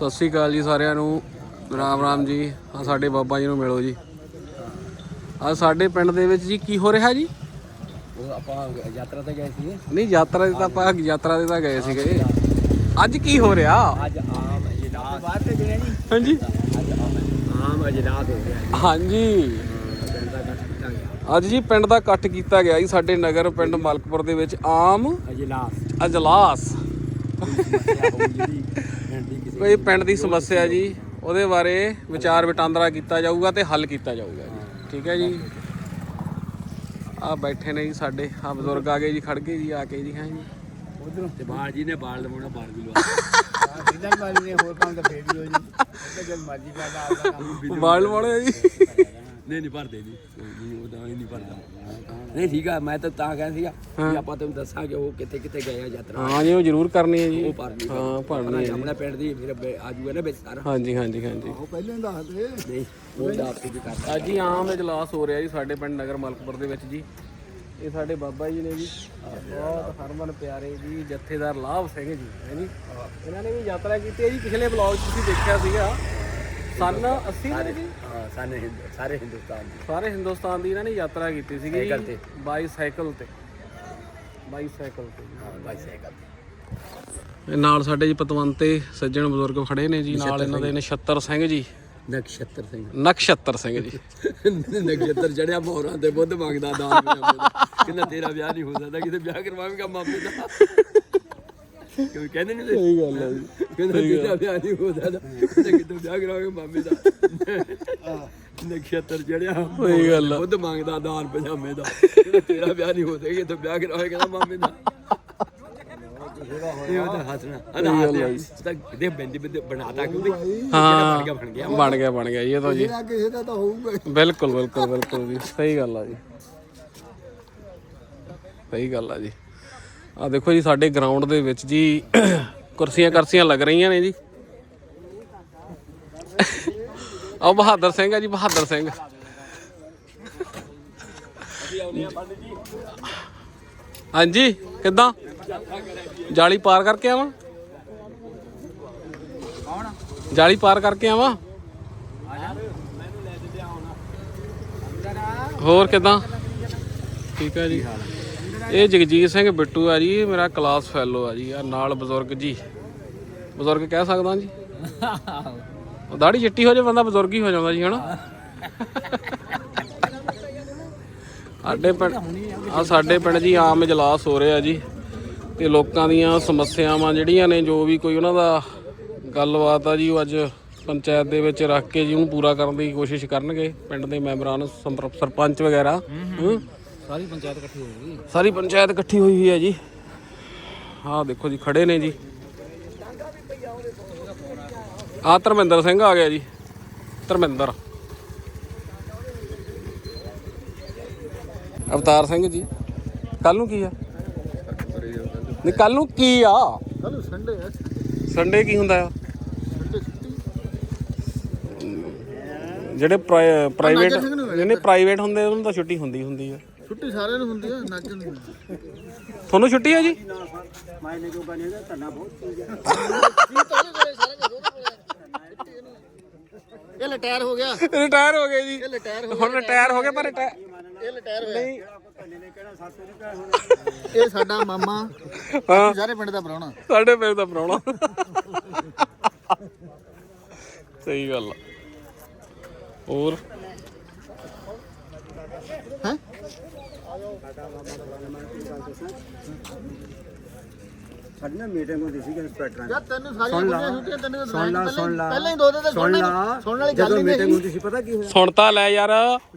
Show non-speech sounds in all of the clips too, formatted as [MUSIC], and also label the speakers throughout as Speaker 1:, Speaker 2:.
Speaker 1: ਸਤਿ ਸ੍ਰੀ ਅਕਾਲ ਜੀ ਸਾਰਿਆਂ ਨੂੰ। ਰਾਮ ਰਾਮ ਜੀ। ਆ ਸਾਡੇ ਬਾਬਾ ਜੀ ਨੂੰ ਮਿਲੋ ਜੀ। ਆ ਸਾਡੇ ਪਿੰਡ ਦੇ ਵਿੱਚ ਜੀ ਕੀ ਹੋ ਰਿਹਾ ਜੀ?
Speaker 2: ਉਹ ਆਪਾਂ ਯਾਤਰਾ ਤੇ ਗਏ ਸੀ
Speaker 1: ਨਹੀਂ ਯਾਤਰਾ ਦੇ ਤਾਂ ਆਪਾਂ ਯਾਤਰਾ ਦੇ ਤਾਂ ਗਏ ਸੀਗੇ। ਅੱਜ ਕੀ ਹੋ ਰਿਹਾ?
Speaker 2: ਅੱਜ ਆਮ ਅਜਲਾਸ ਬਾਅਦ ਤੇ ਗਏ ਨਹੀਂ
Speaker 1: ਹਾਂਜੀ।
Speaker 2: ਅੱਜ ਆਮ ਆਮ ਅਜਲਾਸ ਹੋ ਗਿਆ
Speaker 1: ਹਾਂਜੀ। ਅੱਜ ਜੀ ਪਿੰਡ ਦਾ ਇਕੱਠ ਕੀਤਾ ਗਿਆ ਜੀ। ਸਾਡੇ ਨਗਰ ਪਿੰਡ ਮਲਕਪੁਰ ਦੇ ਵਿੱਚ ਆਮ
Speaker 2: ਅਜਲਾਸ।
Speaker 1: ਅਜਲਾਸ। ਕੋਈ ਪਿੰਡ ਦੀ ਸਮੱਸਿਆ ਜੀ ਉਹਦੇ ਬਾਰੇ ਵਿਚਾਰ ਵਟਾਂਦਰਾ ਕੀਤਾ ਜਾਊਗਾ ਤੇ ਹੱਲ ਕੀਤਾ ਜਾਊਗਾ ਜੀ। ਠੀਕ ਹੈ ਜੀ? ਆ ਬੈਠੇ ਨੇ ਜੀ ਸਾਡੇ ਆ ਬਜ਼ੁਰਗ ਆ ਗਏ ਜੀ ਖੜ ਗਏ ਜੀ ਆ ਕੇ ਜੀ ਹਾਂ ਜੀ।
Speaker 2: ਉਧਰੋਂ। ਤੇ ਬਾਲ ਜੀ ਨੇ ਬਾਲ ਲਵਾਉਣਾ ਬਾਲ ਵੀ ਲਵਾ
Speaker 3: ਇਦਾਂ ਵਾਲੀ ਨੇ ਹੋਰ ਕੰਮ ਤਾਂ ਫੇਰ ਵੀ ਹੋ ਜੀ। ਤੇ ਜਦ ਮਰਜ਼ੀ ਕਰਦਾ ਆਪਦਾ ਕੰਮ।
Speaker 1: ਬਾਲ ਵਾਲੇ ਜੀ।
Speaker 2: ਨਹੀਂ ਨਹੀਂ ਭਰਦੇ ਨਹੀਂ ਨਹੀਂ ਉਹ ਤਾਂ ਹੀ ਨਹੀਂ ਭਰਦਾ। ਨਹੀਂ ਠੀਕ ਆ ਮੈਂ ਤਾਂ ਤਾਂ ਕਹਿੰਦਾ ਸੀਗਾ ਕਿ ਆਪਾਂ ਤੁਹਾਨੂੰ ਦੱਸਾਂਗੇ ਉਹ ਕਿੱਥੇ ਕਿੱਥੇ ਗਏ ਆ ਯਾਤਰਾ।
Speaker 1: ਹਾਂ ਜੀ ਉਹ ਜ਼ਰੂਰ ਕਰਨੀ ਹੈ ਜੀ।
Speaker 2: ਉਹ ਭਰਨੀ
Speaker 1: ਹਾਂ ਭਰਨੀ ਹੈ ਜੀ।
Speaker 2: ਆਪਣਾ ਪਿੰਡ ਦੀ ਫਿਰ ਆਜੂਗਾ ਨਾ ਵਿੱਚ ਸਾਰਾ।
Speaker 1: ਹਾਂਜੀ ਹਾਂਜੀ ਹਾਂਜੀ।
Speaker 3: ਉਹ ਪਹਿਲਾਂ ਹੀ ਦੱਸ ਦੇ।
Speaker 2: ਨਹੀਂ ਉਹ ਦਾ ਆਪੀ ਵੀ ਕਰਦਾ।
Speaker 1: ਅੱਜ ਹੀ ਆਮ ਇਜਲਾਸ ਹੋ ਰਿਹਾ ਜੀ ਸਾਡੇ ਪਿੰਡ ਨਗਰ ਮਲਕਪੁਰ ਦੇ ਵਿੱਚ ਜੀ। ਇਹ ਸਾਡੇ ਬਾਬਾ ਜੀ ਨੇ ਜੀ ਬਹੁਤ ਹਰਮਨ ਪਿਆਰੇ ਜੀ ਜਥੇਦਾਰ ਲਾਭ ਸਿੰਘ ਜੀ ਹੈ ਜੀ। ਇਹਨਾਂ ਨੇ ਵੀ ਯਾਤਰਾ ਕੀਤੀ ਹੈ ਜੀ। ਪਿਛਲੇ ਬਲੌਗ 'ਚ ਤੁਸੀਂ ਦੇਖਿਆ ਸੀਗਾ। ਸਨ 80 ਦੇ ਜੀ
Speaker 2: ਹਾਂ ਸਾਰੇ ਹਿੰਦ- ਸਾਰੇ ਹਿੰਦੁਸਤਾਨ ਦੀ।
Speaker 1: ਸਾਰੇ ਹਿੰਦੁਸਤਾਨ ਦੀ ਇਹਨਾਂ ਨੇ ਯਾਤਰਾ ਕੀਤੀ ਸੀਗੀ
Speaker 2: ਸਾਈਕਲ ਤੇ।
Speaker 1: ਬਾਈਸਾਈਕਲ ਤੇ। ਬਾਈਸਾਈਕਲ ਤੇ।
Speaker 2: ਹਾਂ ਬਾਈਸਾਈਕਲ
Speaker 1: ਇਹ ਨਾਲ ਸਾਡੇ ਜੀ ਪਤਵੰਤੇ ਸੱਜਣ ਬਜ਼ੁਰਗ ਖੜੇ ਨੇ ਜੀ ਨਾਲ ਇਹਨਾਂ ਦੇ ਨਛੱਤਰ ਸਿੰਘ ਜੀ।
Speaker 2: ਨਕਸ਼ਤਰ ਸਿੰਘ।
Speaker 1: ਨਕਸ਼ੱਤਰ ਸਿੰਘ ਜੀ। [LAUGHS]
Speaker 2: ਨਕਸ਼ਤਰ ਚੜਿਆ ਮੋਹਰਾਂ ਤੇ ਬੁੱਧ ਮੰਗਦਾ ਦਾਨ ਦਾ ਕਹਿੰਦਾ ਤੇਰਾ ਵਿਆਹ ਨਹੀਂ ਹੋ ਸਕਦਾ ਕਿਤੇ ਵਿਆਹ ਕਰਵਾਵੇਂਗਾ ਮਾਮੇ ਦਾ। [LAUGHS] ਕਿਉਂ ਕਹਿੰਦੇ ਨਹੀਂ
Speaker 1: ਸਹੀ ਗੱਲ ਹੈ ਜੀ।
Speaker 2: ਕਹਿੰਦਾ ਤੇਰਾ ਵਿਆਹ ਨਹੀਂ ਹੋ ਸਕਦਾ। ਕਹਿੰਦਾ ਕਿਤੇ ਵਿਆਹ ਕਰਾਵੇਂਗਾ ਮਾਮੇ ਦਾ? ਨਕਸ਼ਤਰ ਚੜਿਆ।
Speaker 1: ਸਹੀ ਗੱਲ ਆ।
Speaker 2: ਬੁੱਧ ਮੰਗਦਾ ਦਾਨ ਪਜਾਮੇ ਦਾ। ਕਹਿੰਦਾ ਤੇਰਾ ਵਿਆਹ ਨਹੀਂ ਹੋ ਸਕਦਾ ਕਿਤੇ ਵਿਆਹ ਕਰਾਵੇਂਗਾ ਮਾਮੇ ਦਾ। ਇਹ ਉਹਦਾ ਹੱਸਣਾ ਅਦਾ ਹੱਸਦੇ ਤਾਂ ਦੇ ਬੰਦੀ ਬੰਦੇ ਬਣਾਤਾ ਕਿਉਂਕਿ
Speaker 1: ਹਾਂ।
Speaker 2: ਬਣ ਗਿਆ ਬਣ ਗਿਆ।
Speaker 1: ਬਣ ਗਿਆ ਬਣ ਗਿਆ ਜੀ ਇਹ ਤਾਂ ਜੀ।
Speaker 3: ਜਿਹੜਾ ਕਿਸੇ ਦਾ ਤਾਂ ਹੋਊਗਾ ਹੀ।
Speaker 1: ਬਿਲਕੁਲ ਬਿਲਕੁਲ ਬਿਲਕੁਲ ਜੀ। ਸਹੀ ਗੱਲ ਆ ਜੀ। ਸਹੀ ਗੱਲ ਆ ਜੀ। ਆ ਦੇਖੋ ਜੀ ਸਾਡੇ ਗਰਾਊਂਡ ਦੇ ਵਿੱਚ ਜੀ ਕੁਰਸੀਆਂ ਕਰਸੀਆਂ ਲੱਗ ਰਹੀਆਂ ਨੇ ਜੀ। ਆ ਬਹਾਦਰ ਸਿੰਘ ਆ ਜੀ, ਬਹਾਦਰ ਸਿੰਘ। ਹਾਂਜੀ, ਕਿੱਦਾਂ? ਜਾਲੀ ਪਾਰ ਕਰਕੇ ਆਵਾਂ? ਜਾਲੀ ਪਾਰ ਕਰਕੇ ਆਵਾਂ? ਹੋਰ ਕਿਦਾਂ? ਠੀਕ ਆ ਜੀ। ਇਹ ਜਗਜੀਤ ਸਿੰਘ ਬਿੱਟੂ ਆ ਜੀ, ਇਹ ਮੇਰਾ ਕਲਾਸ ਫੈਲੋ ਆ ਜੀ ਆ ਨਾਲ ਬਜ਼ੁਰਗ ਜੀ। ਬਜ਼ੁਰਗ ਕਹਿ ਸਕਦਾ ਜੀ? ਉਹ ਦਾੜੀ ਚਿੱਟੀ ਹੋ ਜੇ, ਬੰਦਾ ਬਜ਼ੁਰਗ ਹੀ ਹੋ ਜਾਂਦਾ ਜੀ, ਹਨਾ? ਸਾਡੇ ਪਿੰਡ ਆ ਸਾਡੇ ਪਿੰਡ ਜੀ ਆਮ ਇਜਲਾਸ ਹੋ ਰਿਹਾ ਜੀ, ਤੇ ਲੋਕਾਂ ਦੀਆਂ ਸਮੱਸਿਆਵਾਂ ਜਿਹੜੀਆਂ ਨੇ, ਜੋ ਵੀ ਕੋਈ ਉਹਨਾਂ ਦਾ ਗੱਲਬਾਤ ਆ ਜੀ, ਉਹ ਅੱਜ ਪੰਚਾਇਤ ਦੇ ਵਿੱਚ ਰੱਖ ਕੇ ਜੀ, ਉਹਨੂੰ ਪੂਰਾ ਕਰਨ ਦੀ ਕੋਸ਼ਿਸ਼ ਕਰਨਗੇ, ਪਿੰਡ ਦੇ ਮੈਂਬਰਾਂ ਨੂੰ ਸੰਪਰ- ਸਰਪੰਚ ਵਗੈਰਾ, ਹੂੰ।
Speaker 3: ਸਾਰੀ ਪੰਚਾਇਤ ਇਕੱਠੀ ਹੋ ਗਈ।
Speaker 1: ਸਾਰੀ ਪੰਚਾਇਤ ਇਕੱਠੀ ਹੋਈ ਹੋਈ ਹੈ ਜੀ। ਆਹ ਦੇਖੋ ਜੀ ਖੜੇ ਨੇ ਜੀ। ਆ ਧਰਮਿੰਦਰ ਸਿੰਘ ਆ ਗਿਆ ਜੀ। ਧਰਮਿੰਦਰ। ਅਵਤਾਰ ਸਿੰਘ ਜੀ। ਕੱਲ ਨੂੰ ਕੀ ਆ? ਨਹੀਂ ਕੱਲ ਨੂੰ ਕੀ ਆ?
Speaker 3: ਚਲੋ ਸੰਡੇ ਹੈ
Speaker 1: ਸੰਡੇ ਕੀ ਹੁੰਦਾ ਆ? ਜਿਹੜੇ ਪ੍ਰਾਈਵੇਟ ਜਿਹੜੇ ਪ੍ਰਾਈਵੇਟ ਹੁੰਦੇ ਉਹਨਾਂ ਨੂੰ ਤਾਂ ਛੁੱਟੀ ਹੁੰਦੀ ਹੁੰਦੀ ਆ।
Speaker 3: ਛੁੱਟੀ ਸਾਰਿਆਂ ਨੂੰ ਹੁੰਦੀ ਹੈ ਨਾਜਣ ਨੂੰ
Speaker 1: ਤੁਹਾਨੂੰ ਛੁੱਟੀ ਆ ਜੀ?
Speaker 2: ਮਾਇਨੇ ਜੋ ਬਣੇਗਾ ਧੰਨਾ ਬਹੁਤ
Speaker 3: ਇਹ ਲਟਾਇਰ ਹੋ ਗਿਆ।
Speaker 1: ਰਿਟਾਇਰ ਹੋ ਗਏ ਜੀ।
Speaker 3: ਇਹ ਲਟਾਇਰ ਹੋ
Speaker 1: ਹੁਣ ਰਿਟਾਇਰ ਹੋ ਗਏ ਪਰ ਰਿਟਾਇਰ
Speaker 3: ਇਹ ਲਟਾਇਰ ਹੋਇਆ।
Speaker 1: ਨਹੀਂ।
Speaker 3: ਇਹ ਸਾਡਾ ਮਾਮਾ।
Speaker 1: ਹਾਂ।
Speaker 3: ਸਾਰੇ ਪਿੰਡ ਦਾ ਪ੍ਰਾਹੁਣਾ।
Speaker 1: ਸਾਡੇ ਪਿੰਡ ਦਾ ਪ੍ਰਾਹੁਣਾ। ਸਹੀ ਗੱਲ ਆ। ਹੋਰ?
Speaker 2: ਸਾਡੀ ਨਾ ਮੀਟਿੰਗ ਹੁੰਦੀ ਸੀ ਇੰਸਪੈਕਟਰਾਂ
Speaker 3: ਯਾਰ ਤੈਨੂੰ ਸਾਰੀਆਂ ਕੁੜੀਆਂ ਛੁੱਟੀਆਂ ਤੈਨੂੰ
Speaker 2: ਸੁਣ ਲਾ ਸੁਣ ਲਾ।
Speaker 3: ਪਹਿਲਾਂ ਹੀ ਦੋ ਦੇ ਤੇ
Speaker 2: ਸੁਣ ਲਾ।
Speaker 3: ਸੁਣਨ ਵਾਲੀ ਗੱਲ
Speaker 2: ਜਦੋਂ
Speaker 3: ਹੀ
Speaker 2: ਮੀਟਿੰਗ
Speaker 3: ਨਹੀਂ
Speaker 2: ਹੁੰਦੀ ਸੀ ਪਤਾ ਕੀ ਹੋਇਆ?
Speaker 1: ਸੁਣਤਾ ਲੈ ਯਾਰ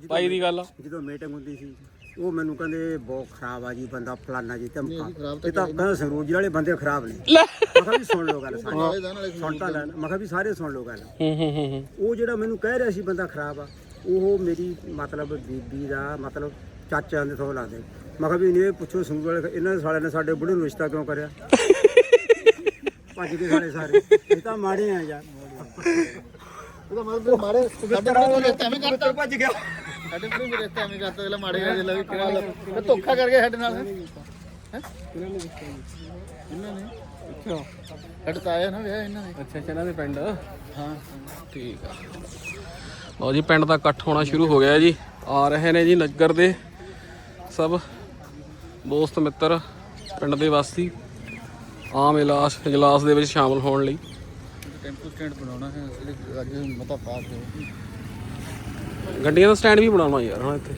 Speaker 1: ਭਾਈ ਦੀ ਗੱਲ।
Speaker 4: ਜਦੋਂ ਮੀਟਿੰਗ ਹੁੰਦੀ ਸੀ ਉਹ ਮੈਨੂੰ ਕਹਿੰਦੇ ਬਹੁਤ ਖਰਾਬ ਆ ਜੀ ਬੰਦਾ ਫਲਾਨਾ ਜੀ ਧਮਕਾ।
Speaker 3: ਖਰਾਬ
Speaker 4: ਇਹ ਤਾਂ ਕਹਿੰਦਾ ਸੰਗਰੂਰ ਜੀ ਵਾਲੇ ਬੰਦੇ ਖਰਾਬ ਨੇ।
Speaker 1: ਲੈ।
Speaker 4: ਮੈਂ ਕਿਹਾ ਵੀ ਸੁਣ ਲਓ ਗੱਲ ਸਾਰੀ। ਸੁਣ ਤਾਂ ਮੈਂ ਕਿਹਾ ਵੀ ਸਾਰੇ ਸੁਣ ਲਓ ਗੱਲ।
Speaker 1: ਹੂੰ ਹੂੰ ਹੂੰ ਹੂੰ।
Speaker 4: ਉਹ ਜਿਹੜਾ ਮੈਨੂੰ ਕਹਿ ਰਿਹਾ ਸੀ ਬੰਦਾ ਖਰਾਬ ਆ ਉਹ ਮੇਰੀ ਮਤਲਬ ਬੀਬੀ ਦਾ ਮਤਲਬ ਚਾਚਿਆਂ ਦੇ ਤੋਂ ਲਾਦੇ ਮੈਂ ਕਿਹਾ ਵੀ ਇਹਨੇ ਪੁੱਛੋ ਸੰਗਰੂਰ ਵਾਲੇ ਇਹਨਾਂ ਦੇ ਸਾਲਿਆਂ ਨੇ ਸਾਡੇ ਬੁੜੇ ਨੂੰ ਰਿਸ਼ਤਾ ਕਿਉਂ ਕਰਿਆ? ਭੱਜ ਗਏ ਸਾਲੇ ਸਾਰੇ। ਇਹ ਤਾਂ ਮਾੜੇ ਆ ਯਾਰ।
Speaker 3: ਉਹਦਾ ਮਤਲਬ ਮਾਰੇ ਸਾਡੇ ਕੋਲ ਰਿਸ਼ਤਾ ਐਵੇਂ ਕਰਤਾ?
Speaker 4: ਭੱਜ ਗਿਆ?
Speaker 3: ਸਾਡੇ ਕੋਲ ਵੀ ਰਿਸ਼ਤਾ ਐਵੇਂ ਕਰਤਾ ਜਿਹੜਾ ਮਾੜੇ ਨਾਲ ਜਿਹੜਾ ਵੀ ਇਹ ਧੋਖਾ ਕਰ ਗਿਆ ਸਾਡੇ ਨਾਲ। ਹੈ? ਇਹਨਾਂ ਨੇ।
Speaker 1: ਅੱਛਾ।
Speaker 3: ਹਟਤਾ ਆਇਆ ਨਾ ਵਿਆਹ ਇਹਨਾਂ ਦੇ
Speaker 1: ਅੱਛਾ ਇਹਨਾਂ ਦੇ ਪਿੰਡ?
Speaker 3: ਹਾਂ।
Speaker 1: ਠੀਕ ਆ। ਲਓ ਜੀ ਪਿੰਡ ਦਾ ਇਕੱਠ ਹੋਣਾ ਸ਼ੁਰੂ ਹੋ ਗਿਆ ਜੀ। ਆ ਰਹੇ ਨੇ ਜੀ ਨਗਰ ਦੇ। ਸਭ ਦੋਸਤ ਮਿੱਤਰ ਪਿੰਡ ਦੇ ਵਾਸੀ ਆਮ ਇਲਾਸ ਇਜਲਾਸ ਦੇ ਵਿੱਚ ਸ਼ਾਮਲ ਹੋਣ ਲਈ।
Speaker 3: ਟੈਂਪੂ ਸਟੈਂਡ ਬਣਾਉਣਾ ਹੈ ਇਸ ਅੱਜ ਮਤਾ ਪਾਸ ਹੋ
Speaker 1: ਗੱਡੀਆਂ ਦਾ ਸਟੈਂਡ ਵੀ ਬਣਾਉਣਾ ਯਾਰ ਹੁਣ ਇੱਥੇ।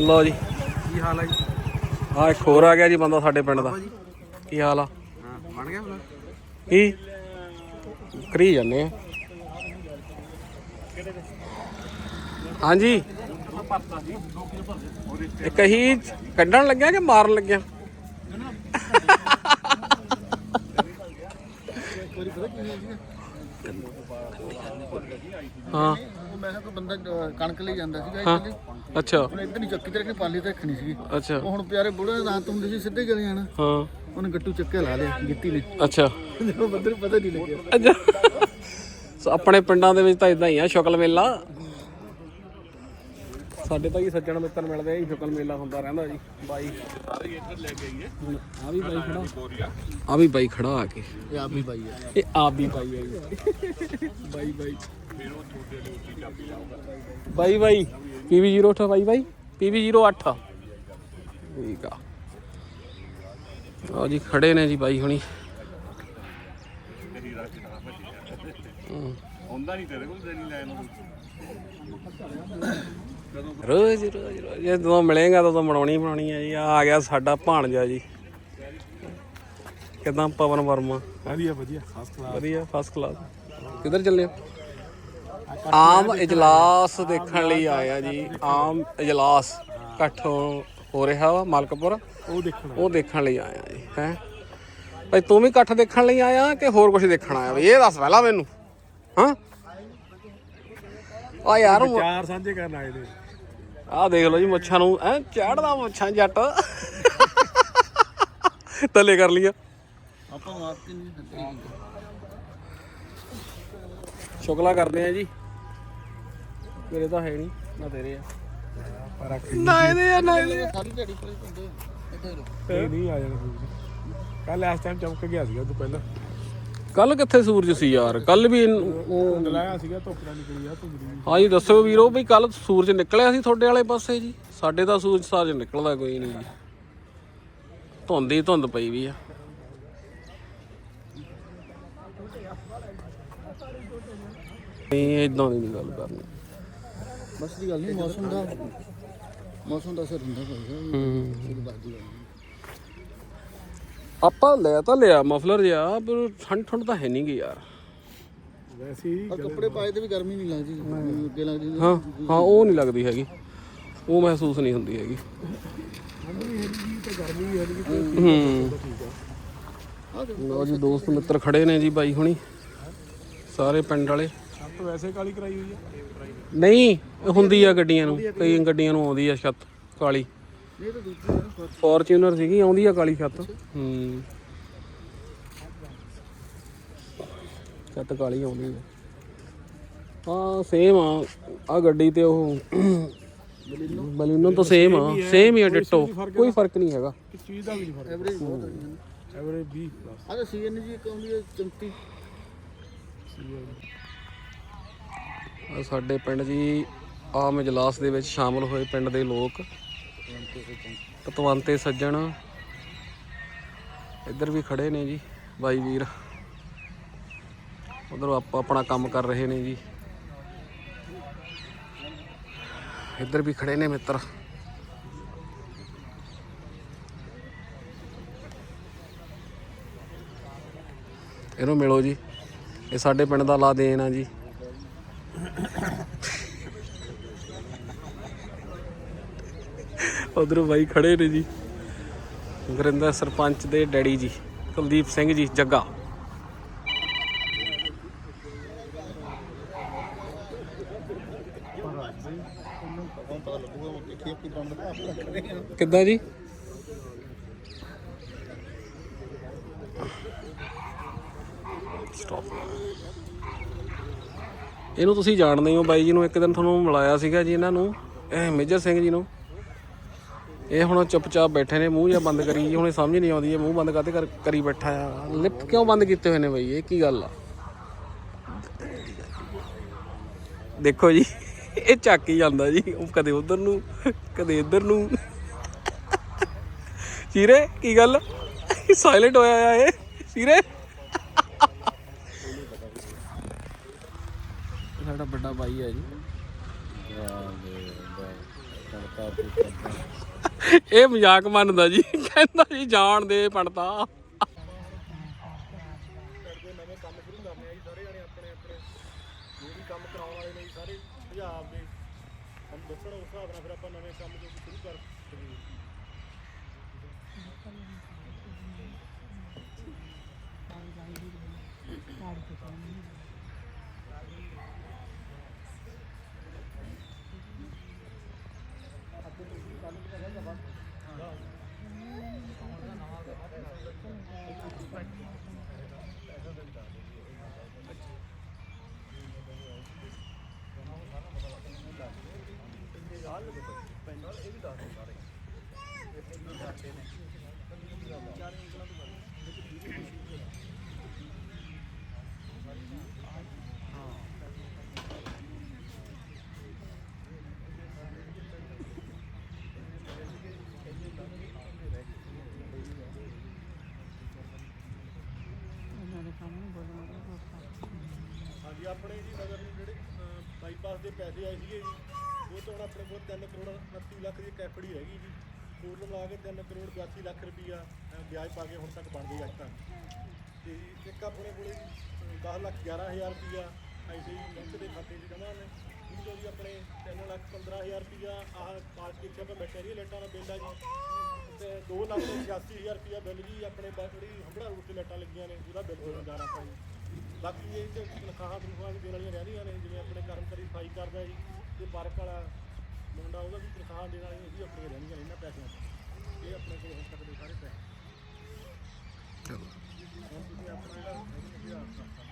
Speaker 1: ਲਓ ਜੀ।
Speaker 4: ਕੀ ਹਾਲ ਹੈ ਜੀ?
Speaker 1: ਆ ਇੱਕ ਹੋਰ ਆ ਗਿਆ ਜੀ ਬੰਦਾ ਸਾਡੇ ਪਿੰਡ ਦਾ। ਕੀ ਹਾਲ ਆ?
Speaker 4: ਬਣ ਗਿਆ ਬਣਾ
Speaker 1: ਕੀ? ਕਰੀ ਜਾਂਦੇ ਆ। ਹਾਂਜੀ। ਇਹ ਕਹੀ ਕੱਢਣ ਲੱਗਿਆ ਕਿ ਮਾਰਨ ਲੱਗਿਆ? ਹਾਂ।
Speaker 3: ਉਹ ਮੈਂ ਕਿਹਾ ਕੋਈ ਬੰਦਾ ਅਹ, ਕਣਕ ਲਈ ਜਾਂਦਾ ਸੀਗਾ
Speaker 1: ਹਾਂ।
Speaker 3: ਲਈ
Speaker 1: ਅੱਛਾ।
Speaker 3: ਉਹਨੇ ਇੱਧਰ ਨਹੀਂ ਚੱਕੀ ਤੇ ਰੱਖਣੀ ਪਾਲੀ ਤੇ ਰੱਖਣੀ ਸੀਗੀ।
Speaker 1: ਅੱਛਾ।
Speaker 3: ਉਹ ਹੁਣ ਪਿਆਰੇ ਬੁੜੇ ਦਾ ਦਾੰਤ ਹੁੰਦੇ ਸੀ ਸਿੱਧੇ ਚਲੇ ਜਾਣਾ।
Speaker 1: ਹਾਂ।
Speaker 3: ਉਹਨੇ ਗੱਟੂ ਚੱਕੇ ਲਾ ਲਿਆ ਗਿੱਤੀ ਨੇ
Speaker 1: ਅੱਛਾ।
Speaker 3: ਉਹ ਬੰਦੇ ਨੂੰ ਪਤਾ ਨਹੀਂ ਲੱਗਿਆ।
Speaker 1: ਅੱਛਾ। ਸੋ ਆਪਣੇ ਪਿੰਡਾਂ ਦੇ ਵਿੱਚ ਤਾਂ ਇਦਾਂ ਹੀ ਆ ਸ਼ੁਕਲ ਮੇਲਾ ਸਾਡੇ ਤਾਂ ਜੀ ਸੱਜਣ ਮਿੱਤਰ ਮਿਲਦੇ ਆ ਜੀ ਸ਼ੁਕਲ ਮੇਲਾ ਹੁੰਦਾ ਰਹਿੰਦਾ ਜੀ ਬਾਈ। ਆ ਵੀ ਬਾਈ ਖੜਾ। ਆ ਵੀ ਬਾਈ ਖੜਾ ਆ ਕੇ।
Speaker 3: ਇਹ ਆਪ ਹੀ ਬਾਈ ਹੈ।
Speaker 1: ਇਹ ਆਪ ਵੀ ਬਾਈ ਹੈ ਜੀ। ਬਾਈ ਬਾਈ। ਬਾਈ ਬਾਈ। ਪੀਵੀ 08 ਬਾਈ ਬਾਈ। ਪੀਵੀ 08 ਠੀਕ ਆ। ਆ ਜੀ ਖੜੇ ਨੇ ਜੀ ਬਾਈ ਹੁਣੀ। ਰੋਜ਼ ਰੋਜ਼ ਰੋਜ਼ ਜਦੋਂ ਮਿਲੇਗਾ ਤਾਂ ਬਣਾਉਣੀ ਬਣਾਉਣੀ ਹੈ ਜੀ। ਆ ਆ ਗਿਆ ਸਾਡਾ ਭਾਣਜਾ ਜੀ। ਕਿਦਾਂ ਪਵਨ ਵਰਮਾ?
Speaker 5: ਵਧੀਆ ਵਧੀਆ। ਫਸਟ ਕਲਾਸ
Speaker 1: ਵਧੀਆ ਫਸਟ ਕਲਾਸ ਕਿੱਧਰ ਚੱਲੇ ਆਮ ਇਜਲਾਸ ਦੇਖਣ ਲਈ ਆਇਆ ਜੀ। ਆਮ ਇਜਲਾਸ ਇਕੱਠ ਹੋ ਰਿਹਾ ਵਾ ਮਲਕਪੁਰ।
Speaker 5: ਉਹ ਦੇਖਣਾ
Speaker 1: ਉਹ ਦੇਖਣ ਲਈ ਆਇਆ ਜੀ ਹੈ। ਭਾਈ ਤੂੰ ਵੀ ਇਕੱਠ ਦੇਖਣ ਲਈ ਆਇਆ ਕਿ ਹੋਰ ਕੁਝ ਦੇਖਣ ਆਇਆ? ਇਹ ਦੱਸ ਪਹਿਲਾਂ ਮੈਨੂੰ। ਹਾਂ? ਆ ਯਾਰ ਉਹ-
Speaker 5: ਚਾਰ ਸਾਂਝੇ ਕਰਨ ਆਏ ਨੇ।
Speaker 1: ਆਹ ਦੇਖ ਲਓ ਜੀ ਮੁੱਛਾਂ ਨੂੰ ਐ ਚੜਦਾ ਮੁੱਛਾਂ ਜੱਟ। ਤੱਲੇ ਕਰ ਲਿਆ
Speaker 3: ਆਪਾਂ ਨੂੰ ਆਪ ਕੀ ਨਹੀਂ ਦਿੰਦੇ
Speaker 1: ਸ਼ੁਕਲਾ ਕਰਦੇ ਆ ਜੀ। ਮੇਰੇ ਤਾਂ ਹੈ ਨਹੀਂ ਨਾ ਤੇਰੇ ਆ।
Speaker 5: ਪਰ ਆਖ
Speaker 1: ਨਾ ਇਹਦੇ ਆ। ਨਾ ਇਹਦੇ
Speaker 3: ਸਾਰੀ ਦਿਹਾੜੀ ਕੋਲੇ ਪੈਂਦੇ ਇੱਧਰ
Speaker 5: ਇਹ ਨਹੀਂ ਆ ਜਾਣਾ ਕੱਲ ਇਸ ਟਾਈਮ ਚਮਕ ਗਿਆ ਸੀਗਾ ਤੂੰ ਪਹਿਲਾਂ।
Speaker 1: ਕੱਲ ਕਿੱਥੇ ਸੂਰਜ ਸੀ ਯਾਰ? ਕੱਲ ਵੀ
Speaker 5: ਲਾਇਆ ਸੀਗਾ ਧੁੱਪ ਨਾਲ ਨਿਕਲੀ ਆ ਧੁੱਪ ਦੀ
Speaker 1: ਹਾਂ ਜੀ ਦੱਸੋ ਵੀਰੋ ਵੀ ਕੱਲ ਸੂਰਜ ਨਿਕਲਿਆ ਸੀ ਤੁਹਾਡੇ ਵਾਲੇ ਪਾਸੇ ਜੀ? ਸਾਡੇ ਤਾਂ ਸੂਰਜ ਸਾਜ ਨਿਕਲਦਾ ਕੋਈ ਨਹੀਂ ਜੀ। ਧੁੰਦ ਹੀ ਧੁੰਦ ਪਈ ਵੀ ਆ। ਨਹੀਂ ਇਦਾਂ ਦੀ ਨਹੀਂ ਗੱਲ ਕਰਨੀ।
Speaker 3: ਬਸ ਦੀ ਗੱਲ ਨਹੀਂ ਮੌਸਮ ਦਾ ਮੌਸਮ ਦਾ ਅਸਰ ਹੁੰਦਾ ਭਾਈ
Speaker 1: ਹੂੰ।
Speaker 3: ਇਹ ਨਹੀਂ।
Speaker 1: ਆਪਾਂ ਲਿਆ ਤਾਂ ਲਿਆ ਮਫਲਰ ਜਿਹਾ ਪਰ ਠੰਡ ਠੰਡ ਤਾਂ ਹੈ ਨਹੀਂ ਗੀ ਯਾਰ।
Speaker 5: ਵੈਸੇ ਹੀ
Speaker 3: ਆਹ ਕੱਪੜੇ ਪਾਏ ਤੇ ਵੀ ਗਰਮੀ ਨਹੀਂ ਲੱਗਦੀ ਅੱਗੇ ਲੱਗਦੀ ਸੀ।
Speaker 1: ਹਾਂ ਹਾਂ ਉਹ ਨਹੀਂ ਲੱਗਦੀ ਹੈਗੀ। ਉਹ ਮਹਿਸੂਸ ਨਹੀਂ ਹੁੰਦੀ ਹੈਗੀ।
Speaker 5: ਠੰਡ ਵੀ ਹੈਗੀ ਤੇ ਗਰਮੀ ਵੀ ਹੈਗੀ ਤੇ
Speaker 1: ਹੂੰ।
Speaker 5: ਠੀਕ ਆ।
Speaker 3: ਆਹ ਦੇਖੋ,
Speaker 1: ਲੋ ਜੀ ਦੋਸਤ ਮਿੱਤਰ ਖੜੇ ਨੇ ਜੀ ਬਾਈ ਹੁਣੀ। ਸਾਰੇ ਪਿੰਡ ਵਾਲੇ।
Speaker 5: ਛੱਤ ਵੈਸੇ ਕਾਲੀ ਕਰਾਈ ਹੋਈ ਆ।
Speaker 1: ਨਹੀਂ ਇਹ ਹੁੰਦੀ ਆ ਗੱਡੀਆਂ ਨੂੰ ਕਈ ਗੱਡੀਆਂ ਨੂੰ ਆਉਂਦੀ ਆ ਛੱਤ ਕਾਲੀ।
Speaker 3: ਇਹ ਤਾਂ ਦੂਜੀ ਹੈ ਨਾ,
Speaker 1: ਫੋਰਚੂਨਰ ਸੀਗੀ ਆਉਂਦੀ ਆ ਕਾਲੀ ਛੱਤ। ਹੂੰ। ਛੱਤ ਕਾਲੀ ਆਉਂਦੀ ਆ। ਹਾਂ ਸੇਮ ਆ। ਆ ਗੱਡੀ ਤੇ ਉਹ ਬਲੂਨੋ ਤਾਂ ਸੇਮ ਆ। ਸੇਮ ਹੀ ਆ ਡਿੱਟੋ। ਕੋਈ ਫ਼ਰਕ ਨਹੀਂ ਹੈਗਾ।
Speaker 5: ਇਸ ਚੀਜ਼ ਦਾ ਵੀ ਨਹੀਂ ਫ਼ਰਕ?
Speaker 3: ਐਵਰੇਜ ਬਹੁਤ ਹੈ
Speaker 5: ਐਵਰੇਜ 20 ਪਲੱਸ
Speaker 3: ਆਹ ਸੀਐਨਜੀ ਇੱਕ ਆਉਂਦੀ ਹੈ 34
Speaker 1: ਆਹ ਸਾਡੇ ਪਿੰਡ ਜੀ ਆਮ ਇਜਲਾਸ ਦੇ ਵਿੱਚ ਸ਼ਾਮਲ ਹੋਏ ਪਿੰਡ ਦੇ ਲੋਕ। ਪਤਵੰਤੇ ਸੱਜਣ। ਇੱਧਰ ਵੀ ਖੜੇ ਨੇ ਜੀ, ਬਾਈ ਵੀਰ। ਉਧਰ ਆਪਾਂ ਆਪਣਾ ਕੰਮ ਕਰ ਰਹੇ ਨੇ ਜੀ। ਇੱਧਰ ਵੀ ਖੜੇ ਨੇ ਮਿੱਤਰ। ਇਹਨੂੰ ਮਿਲੋ ਜੀ। ਇਹ ਸਾਡੇ ਪਿੰਡ ਦਾ ਲਾ ਦੇਣ ਆ ਜੀ। ਉਧਰ ਬਾਈ ਖੜੇ ਨੇ ਜੀ। ਗੁਰਿੰਦਰ ਸਰਪੰਚ ਦੇ ਡੈਡੀ ਜੀ, ਕੁਲਦੀਪ ਸਿੰਘ ਜੀ, ਜੱਗਾ। ਕਿੱਦਾਂ ਜੀ? ਸਟਾਪ ਇਹਨੂੰ ਤੁਸੀਂ ਜਾਣਦੇ ਹੋ ਬਾਈ ਜੀ ਨੂੰ, ਇੱਕ ਦਿਨ ਤੁਹਾਨੂੰ ਮਿਲਾਇਆ ਸੀਗਾ ਜੀ ਇਹਨਾਂ ਨੂੰ ਮੇਜਰ ਸਿੰਘ ਜੀ ਨੂੰ। ਇਹ ਹੁਣ ਚੁੱਪਚਾਪ ਬੈਠੇ ਨੇ, ਮੂੰਹ ਜਿਹਾ ਬੰਦ ਕਰੀ ਜੀ ਹੁਣ ਸਮਝ ਨਹੀਂ ਆਉਂਦੀ ਇਹ ਮੂੰਹ ਬੰਦ ਕਾਤੇ ਕਰੀ ਬੈਠਾ ਆ। ਲਿਪ ਕਿਉਂ ਬੰਦ ਕੀਤੇ ਹੋਏ ਨੇ ਬਈ, ਇਹ ਕੀ ਗੱਲ ਆ? ਦੇਖੋ ਜੀ, ਇਹ ਚੱਕ ਹੀ ਜਾਂਦਾ ਜੀ, ਉਹ ਕਦੇ ਉਧਰ ਨੂੰ, ਕਦੇ ਇੱਧਰ ਨੂੰ। ਸੀਰੇ, ਕੀ ਗੱਲ? ਸਾਇਲੈਂਟ ਹੋਇਆ ਆ ਇਹ, ਸੀਰੇ। ਸਾਡਾ ਵੱਡਾ ਬਾਈ ਹੈ ਜੀ। ਇਹ ਮਜ਼ਾਕ ਮੰਨਦਾ ਜੀ। ਕਹਿੰਦਾ ਜੀ ਜਾਣ ਦੇ ਪੜਤਾ।
Speaker 5: ਹਾਂਜੀ ਆਪਣੇ ਜੀ ਨਗਰ ਨੂੰ ਜਿਹੜੇ ਬਾਈਪਾਸ ਦੇ ਪੈਸੇ ਆਏ ਸੀਗੇ ਜੀ, ਉਹ ਤੋਂ ਹੁਣ ਆਪਣੇ ਕੋਲ 3 ਕਰੋੜ 29 ਲੱਖ ਦੀ ਕੈਪੜੀ ਹੈਗੀ ਜੀ। ਟੋਟਲ ਲਾ ਕੇ 3 ਕਰੋੜ 82 ਲੱਖ ਰੁਪਈਆ ਵਿਆਜ ਪਾ ਕੇ ਹੁਣ ਤੱਕ ਬਣ ਗਈ ਅੱਜ ਤੱਕ। ਤੇ ਇੱਕ ਆਪਣੇ ਕੋਲੇ ਜੀ 10 ਲੱਖ 11000 ਰੁਪਈਆ ਐਸੇ ਹੀ ਬੈਂਕ ਦੇ ਖਾਤੇ 'ਚ ਜਮ੍ਹਾਂ ਨੇ ਜਿਹਦੇ ਜੀ ਆਪਣੇ 3 ਲੱਖ 15000 ਰੁਪਈਆ ਆਹ ਪਾਸ ਕਿੱਥੇ ਆਪਾਂ ਬੈਠੇ ਰਹੀ ਲਾਈਟਾਂ ਦਾ ਬਿੱਲ ਆ ਜੀ। ਤੇ 2 ਲੱਖ 86000 ਰੁਪਈਆ ਬਿੱਲ ਜੀ, ਆਪਣੇ ਬੜੀ ਹੰਬੜਾ ਰੂਟ ਤੇ ਲਾਈਟਾਂ ਲੱਗੀਆਂ ਨੇ, ਉਹਦਾ ਬਿੱਲ ਦੇਣਦਾਰ ਆਪਾਂ ਜੀ ਬਾਕੀ ਇਹ ਤੇ ਤਨਖਾਹਾਂ ਤਨਖਾਹਾਂ ਵੀ ਦੇਣ ਵਾਲੀਆਂ ਰਹਿ ਰਹੀਆਂ ਨੇ ਜਿਵੇਂ ਆਪਣੇ ਕਰਮਚਾਰੀ ਸਫ਼ਾਈ ਕਰਦਾ ਜੀ ਤੇ ਪਾਰਕ ਵਾਲਾ ਮੁੰਡਾ ਉਹਦਾ ਵੀ ਤਨਖਾਹਾਂ ਦੇਣ ਵਾਲੀਆਂ ਉਹ ਵੀ ਆਪਣੀਆਂ ਰਹਿਣੀਆਂ ਨੇ ਇਹਨਾਂ ਪੈਸਿਆਂ 'ਚ ਇਹ ਆਪਣੇ ਕੋਲ ਹੁਣ ਤੱਕ ਦੇ ਸਾਰੇ ਪੈਸੇ। ਹੁਣ ਤੁਸੀਂ ਆਪਣਾ ਜਿਹੜਾ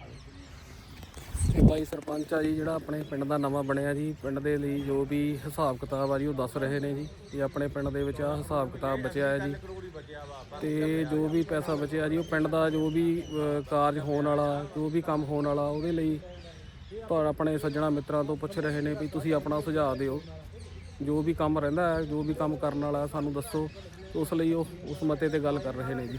Speaker 1: ਇਹ ਬਾਈ ਸਰਪੰਚ ਆ ਜੀ, ਜਿਹੜਾ ਆਪਣੇ ਪਿੰਡ ਦਾ ਨਵਾਂ ਬਣਿਆ ਜੀ, ਪਿੰਡ ਦੇ ਲਈ ਜੋ ਵੀ ਹਿਸਾਬ ਕਿਤਾਬ ਆ ਜੀ, ਉਹ ਦੱਸ ਰਹੇ ਨੇ ਜੀ ਕਿ ਆਪਣੇ ਪਿੰਡ ਦੇ ਵਿੱਚ ਆ ਹਿਸਾਬ ਕਿਤਾਬ ਬਚਿਆ ਹੈ ਜੀ। ਤੇ ਜੋ ਵੀ ਪੈਸਾ ਬਚਿਆ ਜੀ, ਉਹ ਪਿੰਡ ਦਾ ਜੋ ਵੀ ਕਾਰਜ ਹੋਣ ਵਾਲਾ, ਜੋ ਵੀ ਕੰਮ ਹੋਣ ਵਾਲਾ, ਉਹਦੇ ਲਈ ਪਰ ਆਪਣੇ ਸੱਜਣਾ ਮਿੱਤਰਾਂ ਤੋਂ ਪੁੱਛ ਰਹੇ ਨੇ ਵੀ ਤੁਸੀਂ ਆਪਣਾ ਸੁਝਾਅ ਦਿਓ। ਜੋ ਵੀ ਕੰਮ ਰਹਿੰਦਾ ਹੈ, ਜੋ ਵੀ ਕੰਮ ਕਰਨ ਵਾਲਾ ਸਾਨੂੰ ਦੱਸੋ। ਉਸ ਲਈ ਉਹ, ਉਸ ਮਤੇ ਤੇ ਗੱਲ ਕਰ ਰਹੇ ਨੇ ਜੀ।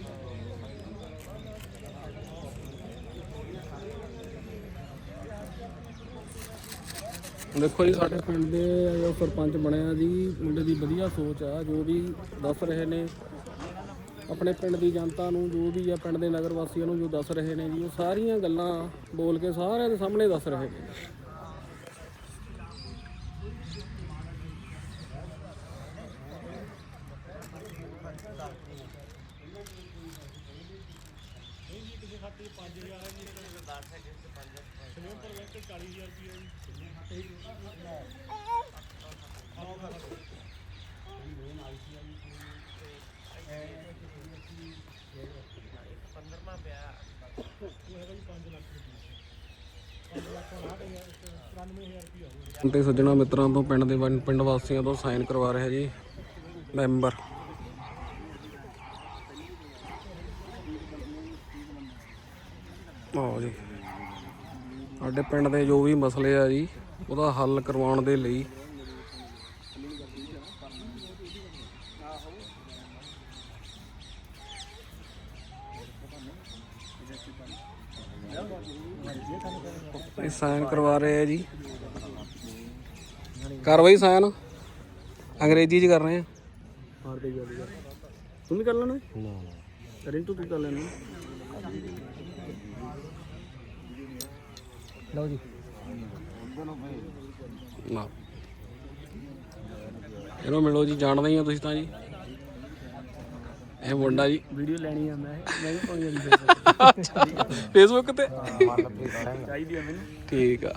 Speaker 1: ਦੇਖੋ ਜੀ, ਸਾਡੇ ਪਿੰਡ ਦੇ ਜੋ ਸਰਪੰਚ ਬਣਿਆ ਜੀ, ਮੁੰਡੇ ਦੀ ਵਧੀਆ ਸੋਚ ਆ, ਜੋ ਵੀ ਦੱਸ ਰਹੇ ਨੇ। ਆਪਣੇ ਪਿੰਡ ਦੀ ਜਨਤਾ ਨੂੰ, ਜੋ ਵੀ ਆ ਪਿੰਡ ਦੇ ਨਗਰ ਵਾਸੀਆਂ ਨੂੰ ਜੋ ਦੱਸ ਰਹੇ ਨੇ ਜੀ, ਉਹ ਸਾਰੀਆਂ ਗੱਲਾਂ ਬੋਲ ਕੇ ਸਾਰਿਆਂ ਦੇ ਸਾਹਮਣੇ ਦੱਸ ਰਹੇ ਨੇ। ਤੇ ਸੱਜਣਾ ਮਿੱਤਰਾਂ ਤੋਂ ਪਿੰਡ ਦੇ ਵਨ- ਪਿੰਡ ਵਾਸੀਆਂ ਤੋਂ ਸਾਈਨ ਕਰਵਾ ਰਿਹਾ ਜੀ ਮੈਂਬਰ। ਆਓ ਜੀ। ਸਾਡੇ ਪਿੰਡ ਦੇ ਜੋ ਵੀ ਮਸਲੇ ਆ ਜੀ ਉਹਦਾ ਹੱਲ ਕਰਵਾਉਣ ਦੇ ਲਈ। ਇਹ ਸਾਈਨ ਕਰਵਾ ਰਹੇ ਆ ਜੀ। ਕਾਰਵਾਈ ਸਾਈਨ ਅੰਗਰੇਜ਼ੀ ਚ ਕਰ ਰਹੇ ਆ। ਤੂੰ ਵੀ ਕਰ ਲੈਣਾ? ਨਾ ਨਾ। ਰਿੰਟੂ ਤੂੰ ਕਰ ਲੈਣਾ। ਲਓ ਜੀ। ਨਾ। ਇਹਨੂੰ ਮਿਲੋ ਜੀ ਜਾਣਦੇ ਹੀ ਆ ਤੁਸੀਂ ਤਾਂ ਜੀ। ਇਹ ਮੁੰਡਾ ਜੀ।
Speaker 3: ਵੀਡੀਓ ਲੈਣੀ ਆ ਮੈਂ। ਮੈਂ ਵੀ ਪਾਉਣੀ ਆ ਫੇਸਬੁੱਕ
Speaker 1: ਤੇ
Speaker 3: ਚਾਹੀਦੀ ਆ ਮੈਨੂੰ
Speaker 1: ਠੀਕ ਆ।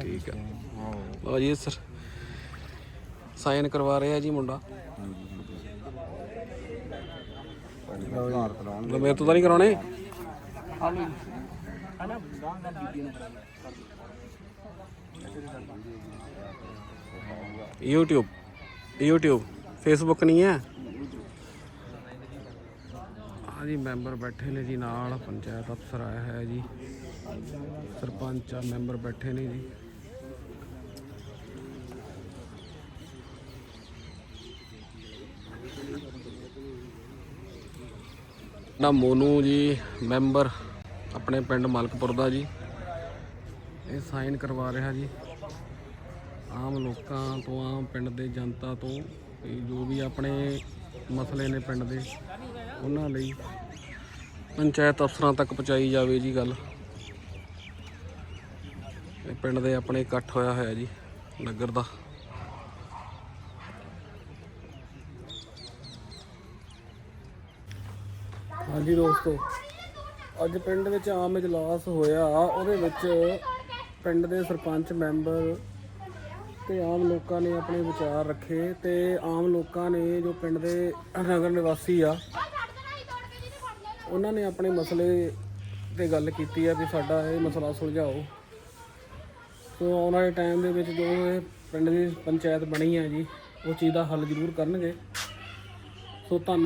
Speaker 1: ਠੀਕ ਆ। ਲਓ ਜੀ ਸਰ। ਸਾਈਨ ਕਰਵਾ ਰਿਹਾ ਜੀ ਮੁੰਡਾ। ਲਓ ਮੇਰੇ ਤੋਂ ਤਾਂ ਨਹੀਂ ਕਰਾਉਣੇ?
Speaker 3: ਹਨਾ ਗਾਂ ਦਾ ਬੀਬੀ ਨੂੰ।
Speaker 1: YouTube YouTube Facebook ਨਹੀਂ ਹੈ? ਆ ਜੀ ਮੈਂਬਰ ਬੈਠੇ ਨੇ ਜੀ ਨਾਲ ਪੰਚਾਇਤ ਅਫਸਰ ਆਇਆ ਹੈ ਜੀ। ਸਰਪੰਚ ਆ ਮੈਂਬਰ ਬੈਠੇ ਨੇ ਜੀ। ਨਾ ਮੋਨੂ ਜੀ ਮੈਂਬਰ ਆਪਣੇ ਪਿੰਡ ਮਲਕਪੁਰ ਦਾ ਜੀ। ਇਹ ਸਾਈਨ ਕਰਵਾ ਰਿਹਾ ਜੀ। ਆਮ ਲੋਕਾਂ ਤੋਂ, ਆਮ ਪਿੰਡ ਦੇ ਜਨਤਾ ਤੋਂ ਜੋ ਵੀ ਆਪਣੇ ਮਸਲੇ ਨੇ ਪਿੰਡ ਦੇ, ਉਹਨਾਂ ਲਈ ਪੰਚਾਇਤ ਅਫਸਰਾਂ ਤੱਕ ਪਹੁੰਚਾਈ ਜਾਵੇ ਜੀ ਗੱਲ। ਇਹ ਪਿੰਡ ਦੇ ਆਪਣੇ ਇਕੱਠ ਹੋਇਆ ਹੋਇਆ ਜੀ, ਨਗਰ ਦਾ। ਹਾਂਜੀ ਦੋਸਤੋ, ਅੱਜ ਪਿੰਡ ਵਿੱਚ ਆਮ ਇਜਲਾਸ ਹੋਇਆ, ਉਹਦੇ ਵਿੱਚ ਪਿੰਡ ਦੇ ਸਰਪੰਚ ਮੈਂਬਰ ਤੇ ਆਮ ਲੋਕਾਂ ਨੇ ਆਪਣੇ ਵਿਚਾਰ ਰੱਖੇ ਤੇ ਆਮ ਲੋਕਾਂ ਨੇ ਜੋ ਪਿੰਡ ਦੇ ਨਗਰ ਨਿਵਾਸੀ ਆ, ਉਹਨਾਂ ਨੇ ਆਪਣੇ ਮਸਲੇ ਤੇ ਗੱਲ ਕੀਤੀ ਆ ਵੀ ਸਾਡਾ ਇਹ ਮਸਲਾ ਸੁਲਝਾਓ। ਸੋ ਆਉਣ ਵਾਲੇ ਟਾਈਮ ਦੇ ਵਿੱਚ ਜੋ ਇਹ ਪਿੰਡ ਦੀ ਪੰਚਾਇਤ ਬਣੀ ਹੈ ਜੀ, ਉਹ ਚੀਜ਼ ਦਾ ਹੱਲ ਜ਼ਰੂਰ ਕਰਨਗੇ। ਸੋ ਧੰਨਵਾਦ।